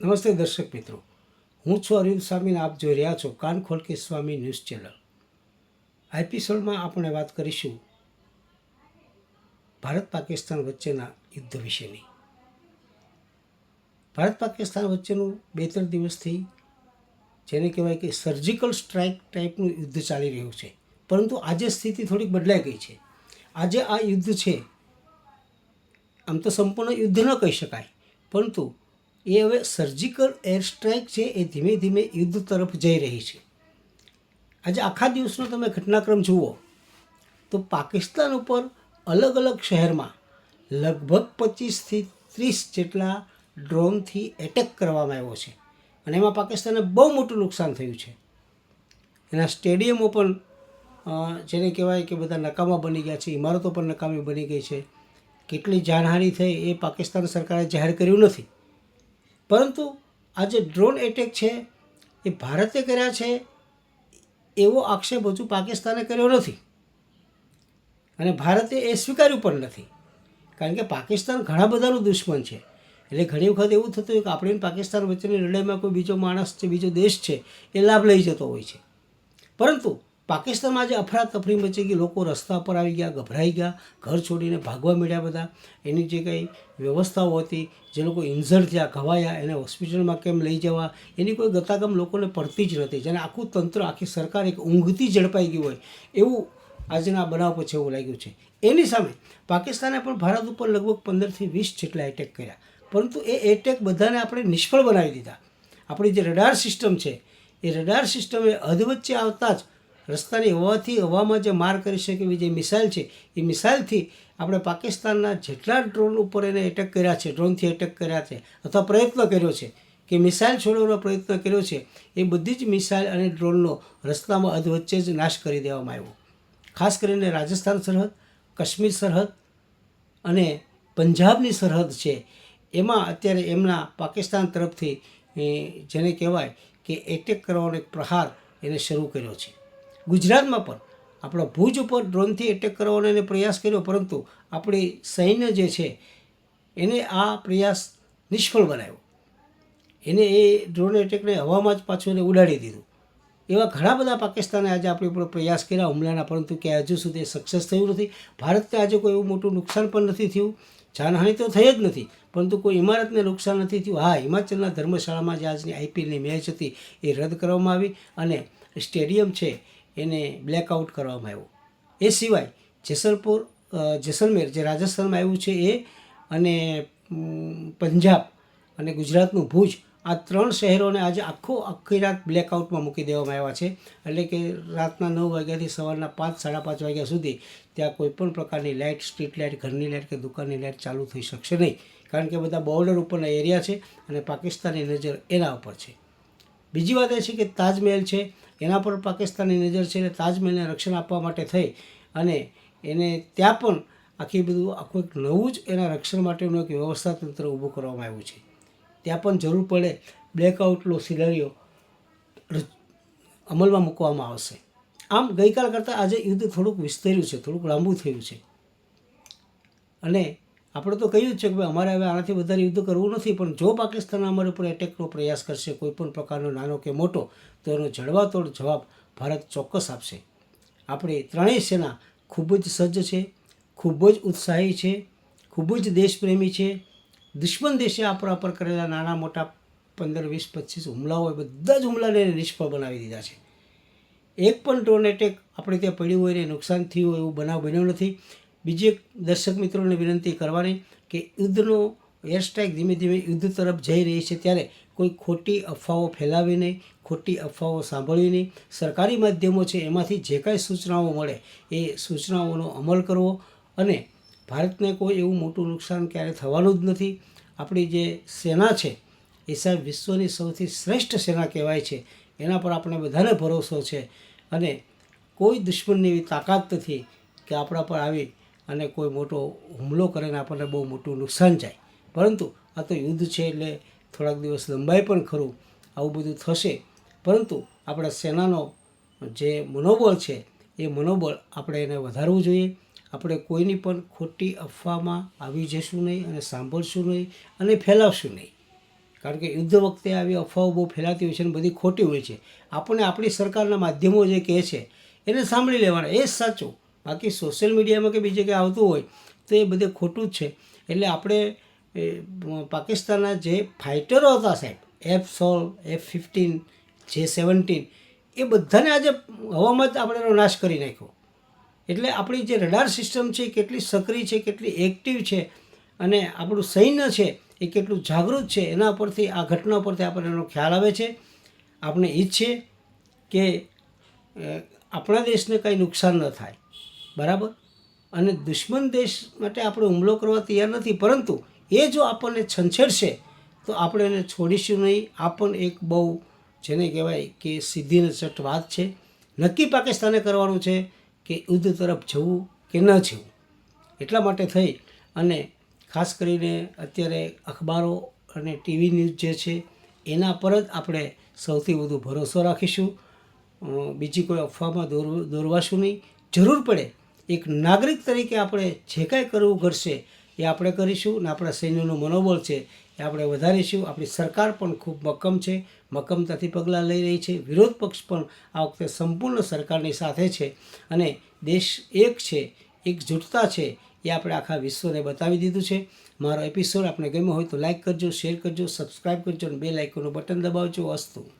નમસ્તે દર્શક મિત્રો. હું છું અરવિંદ સ્વામીને આપ જોઈ રહ્યા છો કાન ખોલકે સ્વામી ન્યૂઝ ચેનલ. આ એપિસોડમાં આપણે વાત કરીશું ભારત પાકિસ્તાન વચ્ચેના યુદ્ધ વિશેની. ભારત પાકિસ્તાન વચ્ચેનું બે ત્રણ દિવસથી જેને કહેવાય કે સર્જિકલ સ્ટ્રાઇક ટાઈપનું યુદ્ધ ચાલી રહ્યું છે. પરંતુ આજે સ્થિતિ થોડીક બદલાઈ ગઈ છે. આજે આ યુદ્ધ છે. આમ તો સંપૂર્ણ યુદ્ધ ન કહી શકાય. પરંતુ એ હવે સર્જિકલ એર સ્ટ્રાઇક છે, એ ધીમે ધીમે યુદ્ધ તરફ જઈ રહી છે. આજે આખા દિવસનો તમે ઘટનાક્રમ જુઓ, તો પાકિસ્તાન ઉપર અલગ અલગ શહેરમાં લગભગ પચીસથી ત્રીસ જેટલા ડ્રોનથી એટેક કરવામાં આવ્યો છે. અને એમાં પાકિસ્તાનને બહુ મોટું નુકસાન થયું છે. એના સ્ટેડિયમો પણ જેને કહેવાય કે બધા નકામા બની ગયા છે, ઇમારતો પણ નકામી બની ગઈ છે. કેટલી જાનહાનિ થઈ એ પાકિસ્તાન સરકારે જાહેર કર્યું નથી. પરંતુ આ જે ડ્રોન એટેક છે, એ ભારતે કર્યા છે, એવો આક્ષેપ હજુ પાકિસ્તાને કર્યો નથી. અને ભારતે એ સ્વીકાર્યું પણ નથી. કારણ કે પાકિસ્તાન ઘણા બધાનું દુશ્મન છે. એટલે ઘણી વખત એવું થતું હોય કે આપણે પાકિસ્તાન વચ્ચેની લડાઈમાં કોઈ બીજો માણસ છે, બીજો દેશ છે, એ લાભ લઈ જતો હોય છે. પરંતુ પાકિસ્તાનમાં આજે અફરાતફરી મચી ગઈ. લોકો રસ્તા પર આવી ગયા, ગભરાઈ ગયા, ઘર છોડીને ભાગવા મળ્યા બધા. એની જે કંઈ વ્યવસ્થાઓ હતી, જે લોકો ઇન્ઝર્ડ થયા, ઘવાયા, એને હોસ્પિટલમાં કેમ લઈ જવા, એની કોઈ ગતાગમ લોકોને પડતી જ નથી. જેને આખું તંત્ર, આખી સરકાર એક ઊંઘથી ઝડપાઈ ગયું હોય, એવું આજના બનાવ પછી એવું લાગ્યું છે. એની સામે પાકિસ્તાને પણ ભારત ઉપર લગભગ પંદરથી વીસ જેટલા એટેક કર્યા. પરંતુ એ એટેક બધાને આપણે નિષ્ફળ બનાવી દીધા. આપણી જે રડાર સિસ્ટમ છે, એ રડાર સિસ્ટમ એ હદ વચ્ચે આવતા જ રસ્તાની હવાથી હવામાં જે માર કરી શકે એવી જે મિસાઇલ છે, એ મિસાઇલથી આપણે પાકિસ્તાનના જેટલા ડ્રોન ઉપર એને એટેક કર્યા છે, ડ્રોનથી એટેક કર્યા છે, અથવા પ્રયત્ન કર્યો છે, કે મિસાઇલ છોડવાનો પ્રયત્ન કર્યો છે, એ બધી જ મિસાઇલ અને ડ્રોનનો રસ્તામાં અધ વચ્ચે જ નાશ કરી દેવામાં આવ્યો. ખાસ કરીને રાજસ્થાન સરહદ, કાશ્મીર સરહદ અને પંજાબની સરહદ છે, એમાં અત્યારે એમના પાકિસ્તાન તરફથી જેને કહેવાય કે એટેક કરવાનો એક પ્રહાર એને શરૂ કર્યો છે. ગુજરાતમાં પણ આપણા ભુજ ઉપર ડ્રોનથી એટેક કરવાનો એને પ્રયાસ કર્યો, પરંતુ આપણી સૈન્ય જે છે, એને આ પ્રયાસ નિષ્ફળ બનાવ્યો. એને એ ડ્રોન એટેકને હવામાં જ પાછું એને ઉડાડી દીધું. એવા ઘણા બધા પાકિસ્તાને આજે આપણી ઉપર પ્રયાસ કર્યા, હુમલાના, પરંતુ કે હજુ સુધી સક્સેસ થયું નથી. ભારતને આજે કોઈ એવું મોટું નુકસાન પણ નથી થયું. જાનહાનિ તો થઈ જ નથી, પરંતુ કોઈ ઇમારતને નુકસાન નથી થયું. હા, હિમાચલના ધર્મશાળામાં જે આજની આઈપીએલની મેચ હતી, એ રદ કરવામાં આવી અને સ્ટેડિયમ છે એને બ્લેકઆઉટ કરવામાં આવ્યો. એ સિવાય જેસલપુર જેસલમેર, જે રાજસ્થાનમાં આવ્યું છે એ અને પંજાબ અને ગુજરાતનું ભુજ આ ત્રણ શહેરોને આજે આખો, આખી રાત બ્લેકઆઉટમાં મૂકી દેવામાં આવ્યા છે. એટલે કે રાતના નવ વાગ્યાથી સવારના પાંચ, સાડા પાંચ વાગ્યા સુધી ત્યાં કોઈપણ પ્રકારની લાઇટ સ્ટ્રીટ લાઇટ ઘરની લાઇટ કે દુકાનની લાઇટ ચાલુ થઈ શકશે નહીં. કારણ કે બધા બોર્ડર ઉપરના એરિયા છે અને પાકિસ્તાની નજર એના ઉપર છે. બીજી વાત એ છે કે તાજમહેલ છે, એના પર પાકિસ્તાની નજર છે એટલે તાજમહેલને રક્ષણ આપવા માટે થઈ અને એને ત્યાં પણ આખી બધું, આખું એક નવું જ એના રક્ષણ માટેનું એક વ્યવસ્થા તંત્ર ઊભું કરવામાં આવ્યું છે. ત્યાં પણ જરૂર પડે બ્લેકઆઉટનો સિનારીઓ અમલમાં મૂકવામાં આવશે. આમ ગઈકાલ કરતાં આજે યુદ્ધ થોડુંક વિસ્તર્યું છે, થોડુંક લાંબુ થયું છે. અને આપણે તો કહ્યું છે કે ભાઈ અમારે હવે આનાથી વધારે યુદ્ધ કરવું નથી, પણ જો પાકિસ્તાન અમારા ઉપર એટેકનો પ્રયાસ કરશે, કોઈ પણ પ્રકારનો નાનો કે મોટો, તો એનો જડબાતોડ જવાબ ભારત ચોક્કસ આપશે. આપણી ત્રણેય સેના ખૂબ જ સજ્જ છે, ખૂબ જ ઉત્સાહી છે, ખૂબ જ દેશપ્રેમી છે. દુશ્મન દેશે આપણા પર કરેલા નાના મોટા પંદર, વીસ, પચીસ હુમલાઓ એ બધા જ હુમલાને નિષ્ફળ બનાવી દીધા છે. એક પણ ડ્રોન એટેક આપણે ત્યાં પડ્યું હોય ને નુકસાન થયું હોય એવું બનાવ બન્યો નથી. બીજી એક દર્શક મિત્રોને વિનંતી કરવાની કે યુદ્ધનો એર સ્ટ્રાઇક ધીમે ધીમે યુદ્ધ તરફ જઈ રહી છે ત્યારે કોઈ ખોટી અફવાઓ ફેલાવી નહીં, ખોટી અફવાઓ સાંભળવી નહીં. સરકારી માધ્યમો છે, એમાંથી જે કાંઈ સૂચનાઓ મળે એ સૂચનાઓનો અમલ કરવો અને ભારતને કોઈ એવું મોટું નુકસાન ક્યારે થવાનું જ નથી. આપણી જે સેના છે, એ સાહેબ વિશ્વની સૌથી શ્રેષ્ઠ સેના કહેવાય છે. એના પર આપણે બધાને ભરોસો છે અને કોઈ દુશ્મનની એવી તાકાત નથી કે આપણા પર આવી અને કોઈ મોટો હુમલો કરે ને આપણને બહુ મોટું નુકસાન જાય. પરંતુ આ તો યુદ્ધ છે એટલે થોડાક દિવસ લંબાઈ પણ ખરું, આવું બધું થશે. પરંતુ આપણા સેનાનો જે મનોબળ છે, એ મનોબળ આપણે એને વધારવું જોઈએ. આપણે કોઈની પણ ખોટી અફવામાં આવી જશું નહીં અને સાંભળશું નહીં અને ફેલાવશું નહીં. કારણ કે યુદ્ધ વખતે આવી અફવાઓ બહુ ફેલાતી હોય છે અને બધી ખોટી હોય છે. આપણને આપણી સરકારના માધ્યમો જે કહે છે, એને સાંભળી લેવાના. એ જ સાચું. બાકી સોશિયલ મીડિયામાં કે બીજે કંઈ આવતું હોય, તો એ બધે ખોટું જ છે. એટલે આપણે પાકિસ્તાનના જે ફાઇટરો હતા સાહેબ, એફ સોલ એફ ફિફ્ટીન, જે સેવન્ટીન, એ બધાને આજે હવામાં જ આપણે એનો નાશ કરી નાખ્યો. એટલે આપણી જે રડાર સિસ્ટમ છે એ કેટલી સક્રિય છે, કેટલી એક્ટિવ છે, અને આપણું સૈન્ય છે એ કેટલું જાગૃત છે, એના પરથી, આ ઘટના પરથી આપણને એનો ખ્યાલ આવે છે. આપણે ઈચ્છીએ કે આપણા દેશને કંઈ નુકસાન ન થાય. બરાબર? અને દુશ્મન દેશ માટે આપણે હુમલો કરવા તૈયાર નથી, પરંતુ એ જો આપણને છંછેડશે, તો આપણે એને છોડીશું નહીં. આ પણ એક બહુ જેને કહેવાય કે સિદ્ધિને ચટ વાત છે. નક્કી પાકિસ્તાને કરવાનું છે કે યુદ્ધ તરફ જવું કે ન જવું. એટલા માટે થઈ. અને ખાસ કરીને અત્યારે અખબારો અને ટીવી ન્યૂઝ જે છે, એના પર જ આપણે સૌથી વધુ ભરોસો રાખીશું. બીજી કોઈ અફવામાં દોર દોરવાશું નહીં. જરૂર પડે એક નાગરિક તરીકે આપણે જે કાંઈ કરવું ઘડશે એ આપણે કરીશું અને આપણા સૈન્યનું મનોબળ છે એ આપણે વધારીશું. આપણી સરકાર પણ ખૂબ મક્કમ છે. મક્કમતાથી પગલાં લઈ રહી છે. વિરોધ પક્ષ પણ આ વખતે સંપૂર્ણ સરકારની સાથે છે અને દેશ એક છે એકજૂટતા છે એ આપણે આખા વિશ્વને બતાવી દીધું છે. મારો એપિસોડ આપણે ગમ્યો હોય તો લાઇક કરજો શેર કરજો સબસ્ક્રાઈબ કરજો અને બે લાઇકોનું બટન દબાવજો. અસ્તુ.